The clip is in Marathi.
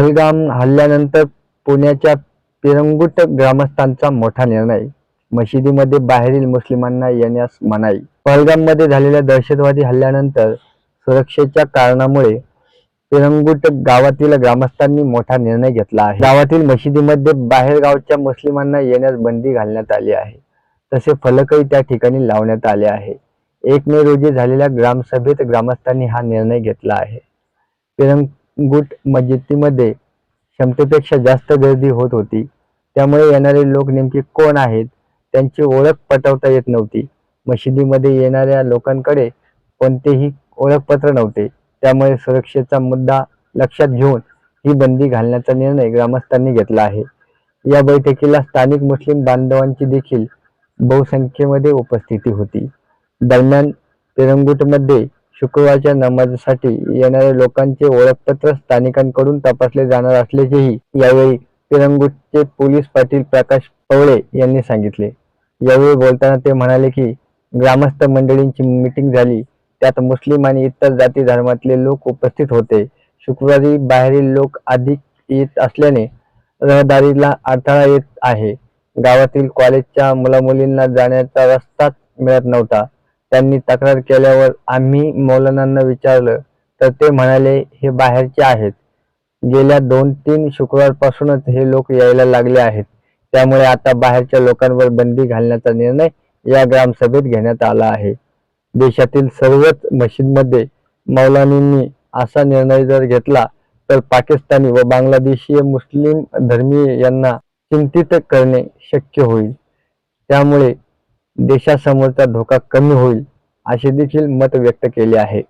पहलगाम हल्ल्यानंतर पुण्याच्या पिरंगुट ग्रामस्थांचा मोठा निर्णय. मशिदीमध्ये बाहेरील मुस्लिमांना येण्यास मनाई. पहलगाममध्ये झालेल्या दहशतवादी हल्ल्यानंतर सुरक्षेच्या कारणामुळे पिरंगुट गावातील ग्रामस्थांनी मोठा निर्णय घेतला आहे. गावातील मशिदीमध्ये बाहेरगावच्या मुस्लिमांना येण्यास बंदी घालण्यात आली आहे. तसे फलकही त्या ठिकाणी लावण्यात आले आहे. एक मे रोजी झालेल्या ग्रामसभेत ग्रामस्थांनी हा निर्णय घेतला आहे. पिरंग गुट मस्जिदीमध्ये क्षमतेपेक्षा जास्त गर्दी होत होती. त्यामुळे येणारे लोक नेमके कोण आहेत त्यांची ओळख पटवता येत नव्हती. मशिदीमध्ये येणाऱ्या लोकांकडे कोणतेही ओळखपत्र नव्हते. त्यामुळे सुरक्षेचा मुद्दा लक्षात घेऊन ही बंदी घालण्याचा निर्णय ग्रामस्थांनी घेतला आहे. या बैठकीला स्थानिक मुस्लिम बांधवांची देखील बहुसंख्येमध्ये उपस्थिती होती. दरम्यान पिरंगुटमध्ये शुक्रवारच्या नमाजसाठी येणाऱ्या लोकांचे ओळखपत्र स्थानिकांकडून तपासले जाणार असल्याचेही यावेळी पिरंगुटचे पोलीस पाटील प्रकाश पवळे यांनी सांगितले. यावेळी बोलताना ते म्हणाले की ग्रामस्थ मंडळींची मीटिंग झाली. त्यात मुस्लिम आणि इतर जाती धर्मातले लोक उपस्थित होते. शुक्रवारी बाहेरील लोक अधिक येत असल्याने रहदारीला अडथळा येत आहे. गावातील कॉलेजच्या मुलामुलींना जाण्याचा रस्ताच मिळत नव्हता. त्यांनी तक्रार केल्यावर आम्ही मौलानांना विचारलं तर ते म्हणाले हे बाहेरचे आहेत. गेल्या दोन तीन शुक्रवारपासूनच हे लोक यायला लागले आहेत. त्यामुळे आता बाहेरच्या लोकांवर बंदी घालण्याचा निर्णय या ग्रामसभेत घेण्यात आला आहे. देशातील सर्वच मशीदमध्ये मौलानींनी असा निर्णय जर घेतला तर पाकिस्तानी व बांगलादेशीय मुस्लिम धर्मीय यांना चिंतित करणे शक्य होईल. त्यामुळे देशासमोरचा धोका कमी होईल असे देखील मत व्यक्त केले आहे.